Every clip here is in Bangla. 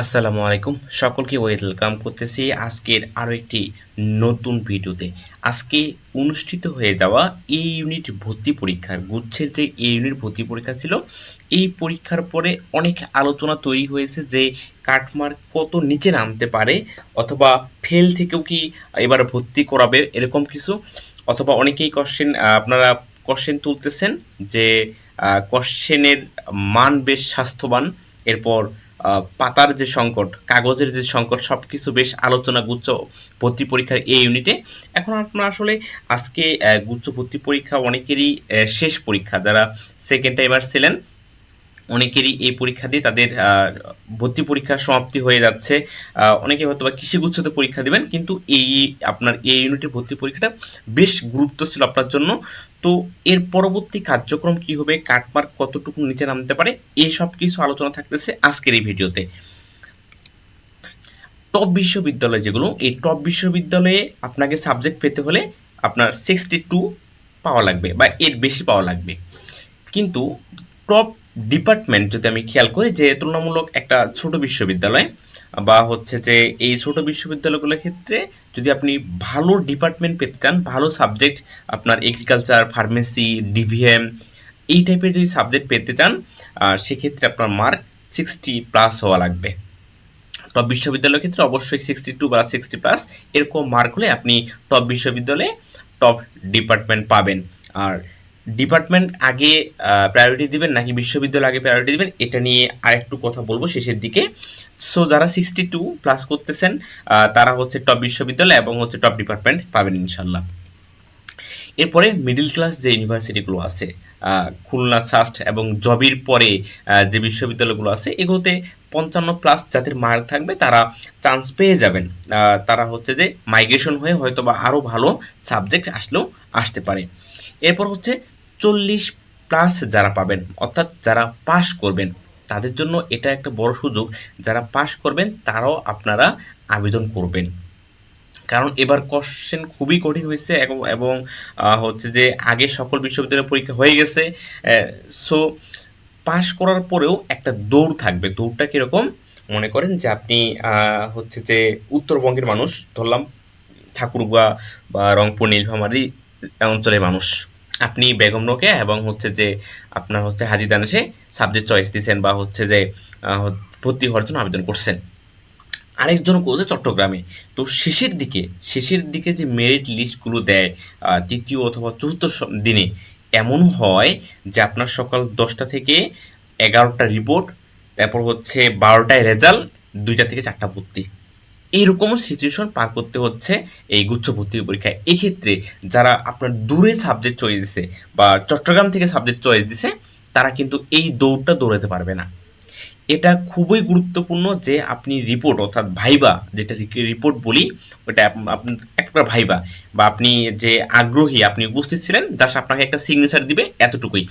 আসসালামু আলাইকুম। সকলকে ওয়েলকাম করতেছি আজকের আরও একটি নতুন ভিডিওতে। আজকে অনুষ্ঠিত হয়ে যাওয়া এই ইউনিট ভর্তি পরীক্ষার গুচ্ছের যে এই ইউনিট ভর্তি পরীক্ষা ছিল। এই পরীক্ষার পরে অনেক আলোচনা তৈরি হয়েছে যে কাটমার্ক কত নিচে নামতে পারে অথবা ফেল থেকেও কি এবার ভর্তি করাবে এরকম কিছু। অথবা অনেকেই কোশ্চেন আপনারা কোশ্চেন তুলতেছেন যে কোশ্চেনের মান বেশ স্বাস্থ্যবান। এরপর পাতার যে সংকট, কাগজের যে সংকট সব কিছু বেশ আলোচনা গুচ্ছ ভর্তি পরীক্ষার এই ইউনিটে এখন আপনারা আসলে আজকে গুচ্ছ ভর্তি পরীক্ষা অনেকেরই শেষ পরীক্ষা, যারা সেকেন্ড টাইমার ছিলেন। অনেকেরই এই পরীক্ষা দিয়ে তাদের ভর্তি পরীক্ষার সমাপ্তি হয়ে যাচ্ছে। অনেকে হয়তো বা কৃষিগুচ্ছতে পরীক্ষা দেবেন, কিন্তু এই আপনার এই ইউনিটের ভর্তি পরীক্ষাটা বেশ গুরুত্ব ছিল আপনার জন্য। তো এর পরবর্তী কার্যক্রম কি হবে কাটমার্ক কতটুকু নিচে নামতে পারে, এই সব কিছু আলোচনা থাকতেছে আজকের এই ভিডিওতে। টপ বিশ্ববিদ্যালয় যেগুলো, এই টপ বিশ্ববিদ্যালয়ে আপনাকে সাবজেক্ট পেতে হলে আপনার সিক্সটি টু পাওয়া লাগবে বা এর বেশি পাওয়া লাগবে। কিন্তু টপ ডিপার্টমেন্ট যদি আমি খেয়াল করি যে তুলনামূলক একটা ছোট বিশ্ববিদ্যালয়, বা হচ্ছে যে এই ছোট বিশ্ববিদ্যালয়গুলোর ক্ষেত্রে যদি আপনি ভালো ডিপার্টমেন্ট পেতে চান, ভালো সাবজেক্ট আপনার এগ্রিকালচার ফার্মেসি ডিভিএম এই টাইপের যদি সাবজেক্ট পেতে চান সেক্ষেত্রে আপনার মার্ক সিক্সটি প্লাস হওয়া লাগবে। টপ বিশ্ববিদ্যালয়ের ক্ষেত্রে অবশ্যই সিক্সটি টু বা সিক্সটি প্লাস এরকম মার্ক হলে আপনি টপ বিশ্ববিদ্যালয়ে টপ ডিপার্টমেন্ট পাবেন। আর ডিপার্টমেন্ট আগে প্রায়োরিটি দিবেন নাকি বিশ্ববিদ্যালয় আগে প্রায়োরিটি দিবেন, এটা নিয়ে আরেকটু কথা বলব শেষের দিকে। সো যারা সিক্সটি টু প্লাস করতেছেন তারা হচ্ছে টপ বিশ্ববিদ্যালয় এবং হচ্ছে টপ ডিপার্টমেন্ট পাবেন ইনশাল্লাহ এরপরে মিডিল ক্লাস যে ইউনিভার্সিটিগুলো আছে খুলনা সাস্ট এবং জবির পরে যে বিশ্ববিদ্যালয়গুলো আছে, এগুলোতে পঞ্চান্ন প্লাস যাদের মার্ক থাকবে, তারা চান্স পেয়ে যাবেন। তারা হচ্ছে যে মাইগ্রেশন হয়ে হয়তো বা আরও ভালো সাবজেক্ট আসলেও আসতে পারে। এরপর হচ্ছে চল্লিশ প্লাস যারা পাবেন, অর্থাৎ যারা পাশ করবেন, তাদের জন্য এটা একটা বড় সুযোগ। যারা পাশ করবেন, তারাও আপনারা আবেদন করবেন। কারণ এবার কোশ্চেন খুবই কঠিন হয়েছে এবং হচ্ছে যে আগে সকল বিশ্ববিদ্যালয়ের পরীক্ষা হয়ে গেছে সো পাশ করার পরেও একটা দৌড় থাকবে। দৌড়টা কীরকম? মনে করেন যে আপনি হচ্ছে যে উত্তরবঙ্গের মানুষ, ধরলাম ঠাকুরগুয়া বা রংপুর, নীলফামারী অঞ্চলের মানুষ। আপনি বেগম রোকেয়া এবং হচ্ছে যে আপনার হচ্ছে হাজি দানেশে সাবজেক্ট চয়েস দিয়েছেন বা হচ্ছে যে ভর্তি হওয়ার জন্য আবেদন করছেন। আরেকজন করছে চট্টগ্রামে, তো শেষের দিকে শেষের দিকে যে মেরিট লিস্টগুলো দেয় তৃতীয় অথবা চতুর্থ দিনে, এমন হয় যে আপনার সকাল দশটা থেকে এগারোটা রিপোর্ট তারপর হচ্ছে বারোটায় রেজাল্ট দুইটা থেকে চারটা ভর্তি। এইরকমও সিচুয়েশন পার করতে হচ্ছে এই গুচ্ছ ভর্তি পরীক্ষায়। এক্ষেত্রে যারা আপনার দূরে সাবজেক্ট চয়েস দিছে বা চট্টগ্রাম থেকে সাবজেক্ট চয়েস দিছে, তারা কিন্তু এই দৌড়টা দৌড়াতে পারবে না। এটা খুবই গুরুত্বপূর্ণ যে আপনি রিপোর্ট অর্থাৎ ভাইবা যেটা রিপোর্ট বলি, ওটা আপ- আপনার এক প্রকার ভাইবা বা আপনি যে আগ্রহী, আপনি উপস্থিত ছিলেন জাস্ট আপনাকে একটা সিগনেচার দিবে এতটুকুই।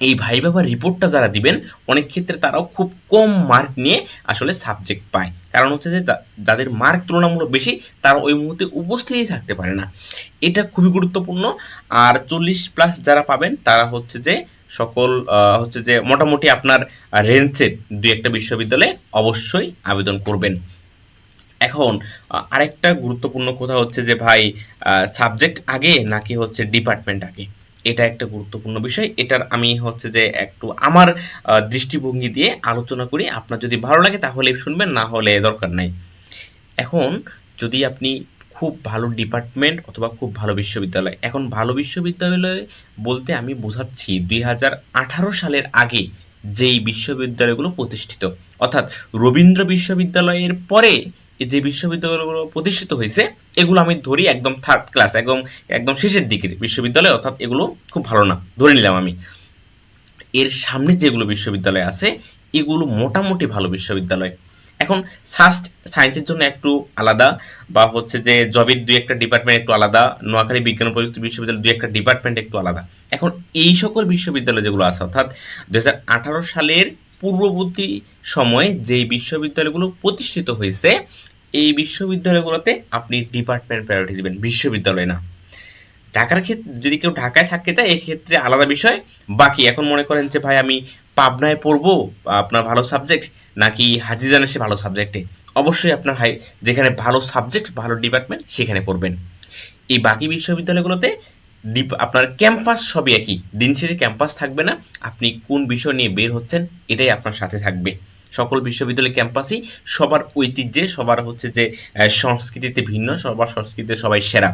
এই ভাইবা বা রিপোর্টটা যারা দিবেন, অনেক ক্ষেত্রে তারাও খুব কম মার্ক নিয়ে আসলে সাবজেক্ট পায়। কারণ হচ্ছে যে যা- যাদের মার্ক তুলনামূলক বেশি, তারা ওই মুহূর্তে উপস্থিতই থাকতে পারে না। এটা খুবই গুরুত্বপূর্ণ। আর চল্লিশ প্লাস যারা পাবেন, তারা হচ্ছে যে সকল হচ্ছে যে মোটামুটি আপনার রেঞ্জের দুই একটা বিশ্ববিদ্যালয়ে অবশ্যই আবেদন করবেন। এখন আরেকটা গুরুত্বপূর্ণ কথা হচ্ছে যে ভাই সাবজেক্ট আগে নাকি হচ্ছে ডিপার্টমেন্ট আগে? এটা একটা গুরুত্বপূর্ণ বিষয়। এটার আমি হচ্ছে যে একটু আমার দৃষ্টিভঙ্গি দিয়ে আলোচনা করি। আপনার যদি ভালো লাগে তাহলে শুনবেন, না হলে দরকার নাই। এখন যদি আপনি খুব ভালো ডিপার্টমেন্ট অথবা খুব ভালো বিশ্ববিদ্যালয়, এখন ভালো বিশ্ববিদ্যালয় বলতে আমি বোঝাচ্ছি দুই হাজার আঠারো সালের আগে যেই বিশ্ববিদ্যালয়গুলো প্রতিষ্ঠিত। অর্থাৎ রবীন্দ্র বিশ্ববিদ্যালয়ের পরে যে বিশ্ববিদ্যালয়গুলো প্রতিষ্ঠিত হয়েছে, এগুলো আমি ধরি একদম থার্ড ক্লাস একদম একদম শেষের দিকের বিশ্ববিদ্যালয়, অর্থাৎ এগুলো খুব ভালো না, ধরে নিলাম আমি। এর সামনে যেগুলো বিশ্ববিদ্যালয় আছে, এগুলো মোটামুটি ভালো বিশ্ববিদ্যালয়। এখন সাস্ট সায়েন্সের জন্য একটু আলাদা, বা হচ্ছে যে জবের দুই একটা ডিপার্টমেন্ট একটু আলাদা, নোয়াখালী বিজ্ঞান প্রযুক্তি বিশ্ববিদ্যালয় দুই একটা ডিপার্টমেন্ট একটু আলাদা। এখন এই সকল বিশ্ববিদ্যালয় যেগুলো আছে, অর্থাৎ দু হাজার আঠারো সালের পূর্ববর্তী সময়ে যেই বিশ্ববিদ্যালয়গুলো প্রতিষ্ঠিত হয়েছে, এই বিশ্ববিদ্যালয়গুলোতে আপনি ডিপার্টমেন্ট প্রায়োরিটি দিবেন, বিশ্ববিদ্যালয় না। ঢাকার ক্ষেত্রে যদি কেউ ঢাকায় থাকতে চায়, এক্ষেত্রে আলাদা বিষয়। বাকি এখন মনে করেন যে, ভাই, আমি পাবনায় পড়ব, আপনার ভালো সাবজেক্ট নাকি হাজিজান এসে ভালো সাবজেক্টে অবশ্যই আপনার হাই, যেখানে ভালো সাবজেক্ট ভালো ডিপার্টমেন্ট সেখানে পড়বেন। এই বাকি বিশ্ববিদ্যালয়গুলোতে ডিপ আপনার ক্যাম্পাস সবই একই। দিন শেষে ক্যাম্পাস থাকবে না। আপনি কোন বিষয় নিয়ে বের হচ্ছেন, এটাই আপনার সাথে থাকবে। সকল বিশ্ববিদ্যালয় ক্যাম্পাসই সবার ঐতিহ্যে, সবার হচ্ছে যে সংস্কৃতিতে ভিন্ন, সবার সংস্কৃতিতে সবাই সেরা।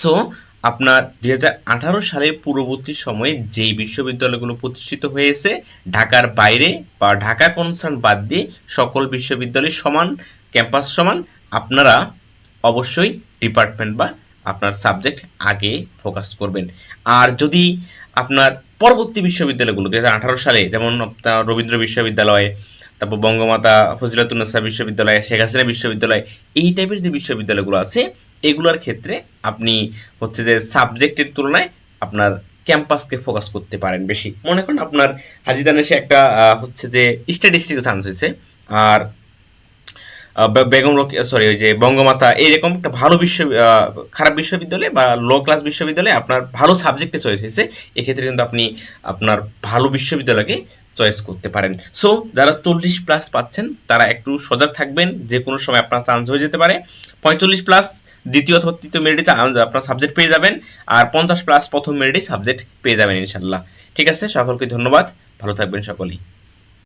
সো আপনার দুই সালের পূর্ববর্তী সময়ে যেই বিশ্ববিদ্যালয়গুলো প্রতিষ্ঠিত হয়েছে, ঢাকার বাইরে বা ঢাকা কনসার্ন বাদ দিয়ে সকল বিশ্ববিদ্যালয় সমান, ক্যাম্পাস সমান, আপনারা অবশ্যই ডিপার্টমেন্ট বা আপনার সাবজেক্ট আগে ফোকাস করবেন। আর যদি আপনার পরবর্তী বিশ্ববিদ্যালয়গুলো দু হাজার আঠারো সালে যেমন আপনার রবীন্দ্র বিশ্ববিদ্যালয়, তারপর বঙ্গমাতা ফজিলাতুন্নেসা বিশ্ববিদ্যালয়, শেখ হাসিনা বিশ্ববিদ্যালয়, এই টাইপের যে বিশ্ববিদ্যালয়গুলো আছে, এগুলোর ক্ষেত্রে আপনি হচ্ছে যে সাবজেক্টের তুলনায় আপনার ক্যাম্পাসকে ফোকাস করতে পারেন বেশি। মনে করেন আপনার হাজিদান এসে একটা হচ্ছে যে স্ট্যাটিস্টিক্যাল চান্স হয়েছে। আর বেগম সরি ওই যে বঙ্গমাতা এইরকম একটা ভালো বিশ্ব খারাপ বিশ্ববিদ্যালয় বা লো ক্লাস বিশ্ববিদ্যালয়ে আপনার ভালো সাবজেক্টে চয়েস হয়েছে, এক্ষেত্রে কিন্তু আপনি আপনার ভালো বিশ্ববিদ্যালয়কে চয়েস করতে পারেন। সো যারা চল্লিশ প্লাস পাচ্ছেন, তারা একটু সজাগ থাকবেন, যে কোনো সময় আপনার চান্স হয়ে যেতে পারে। পঁয়তাল্লিশ প্লাস দ্বিতীয় অথবা তৃতীয় মেরিটে আপনার সাবজেক্ট পেয়ে যাবেন, আর পঞ্চাশ প্লাস প্রথম মেরিটে সাবজেক্ট পেয়ে যাবেন ইনশাল্লাহ। ঠিক আছে, সকলকে ধন্যবাদ, ভালো থাকবেন সকলেই।